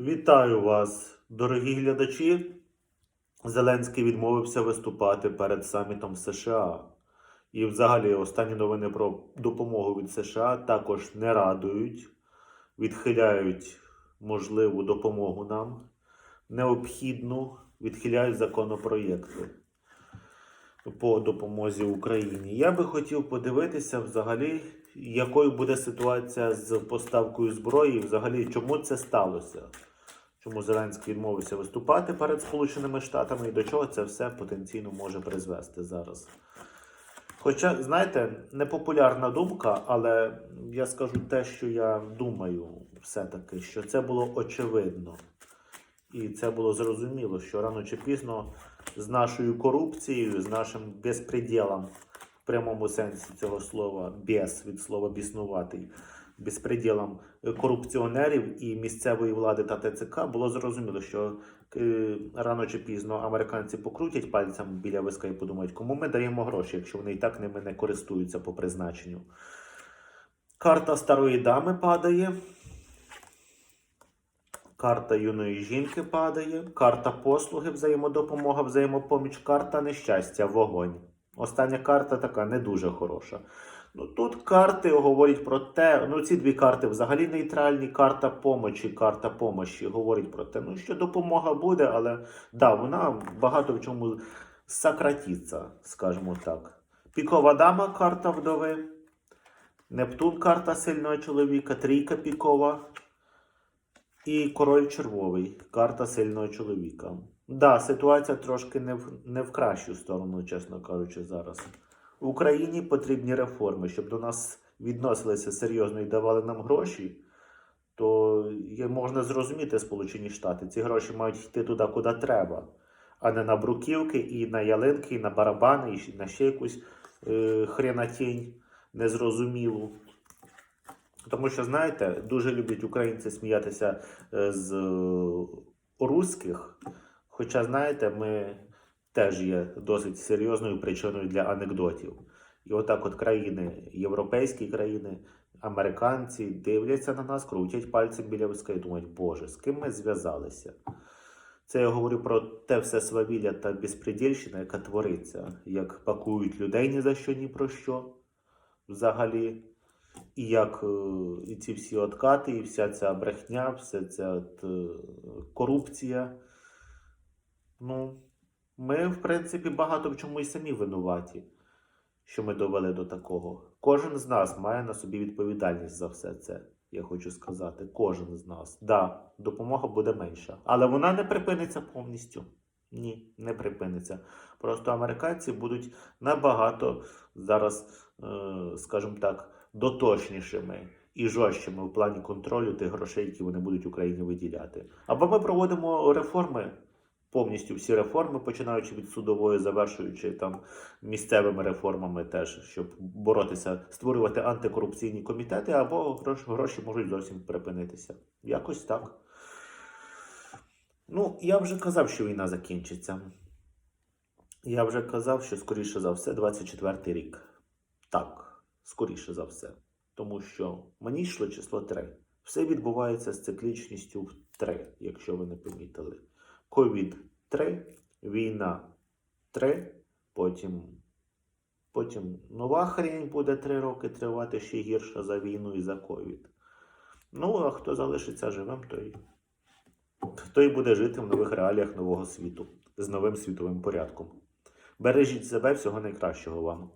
Вітаю вас, дорогі глядачі. Зеленський відмовився виступати перед самітом США. І, взагалі, останні новини про допомогу від США також не радують, відхиляють можливу допомогу нам, необхідну, відхиляють законопроєкти по допомозі Україні. Я би хотів подивитися взагалі, якою буде ситуація з поставкою зброї, взагалі, чому це сталося. Чому Зеленський відмовився виступати перед Сполученими Штатами і до чого це все потенційно може призвести зараз. Хоча, знаєте, непопулярна думка, але я скажу те, що я думаю, все-таки, що це було очевидно. І це було зрозуміло, що рано чи пізно з нашою корупцією, з нашим безпреділом, в прямому сенсі цього слова, без від слова біснуватий, безпреділом корупціонерів і місцевої влади та ТЦК було зрозуміло, що е, рано чи пізно американці покрутять пальцем біля виска і подумають, кому ми даємо гроші, якщо вони і так ними не користуються по призначенню. Карта старої дами падає. Карта юної жінки падає, карта послуги, взаємодопомога, взаємопоміч, карта нещастя, вогонь. Остання карта така не дуже хороша. Ну тут карти говорять про те, ну ці дві карти взагалі нейтральні. Карта помочі, карта помощі говорить про те, ну що допомога буде, але да, вона багато в чому сократиться, скажімо так. Пікова дама, карта вдови. Нептун карта сильного чоловіка, трійка пікова. І король червовий, карта сильного чоловіка. Да, ситуація трошки не в, не в кращу сторону, чесно кажучи, зараз. Україні потрібні реформи, щоб до нас відносилися серйозно і давали нам гроші, то можна зрозуміти Сполучені Штати. Ці гроші мають йти туди, куди треба, а не на бруківки, і на ялинки, і на барабани, і на ще якусь е, хренатінь незрозумілу. Тому що, знаєте, дуже люблять українці сміятися е, з е, русських. Хоча, знаєте, ми теж є досить серйозною причиною для анекдотів. І отак от країни, європейські країни, американці дивляться на нас, крутять пальцем біля виска і думають, Боже, з ким ми зв'язалися? Це я говорю про те все свавілля та безпредільщина, яка твориться, як пакують людей ні за що, ні про що взагалі. І як е, і ці всі откати, і вся ця брехня, вся ця е, корупція. Ну, ми, в принципі, багато в чому і самі винуваті, що ми довели до такого. Кожен з нас має на собі відповідальність за все це, я хочу сказати. Кожен з нас. Да, допомога буде менша. Але вона не припиниться повністю. Ні, не припиниться. Просто американці будуть набагато зараз, е, скажімо так, дотошнішими і жорсткими в плані контролю тих грошей, які вони будуть Україні виділяти. Або ми проводимо реформи, повністю всі реформи, починаючи від судової, завершуючи там місцевими реформами, теж щоб боротися, створювати антикорупційні комітети, або гроші, можуть зовсім припинитися. Якось так. Ну, я вже казав, що війна закінчиться. Я вже казав, що скоріше за все, 24 рік. Так, скоріше за все. Тому що мені йшло число 3. Все відбувається з циклічністю в 3, якщо ви не помітили. Ковід 3, війна 3, потім, потім нова хрінь буде 3 роки тривати ще гірше за війну і за ковід. Ну, а хто залишиться живим, той, той буде жити в нових реаліях нового світу з новим світовим порядком. Бережіть себе, всього найкращого вам.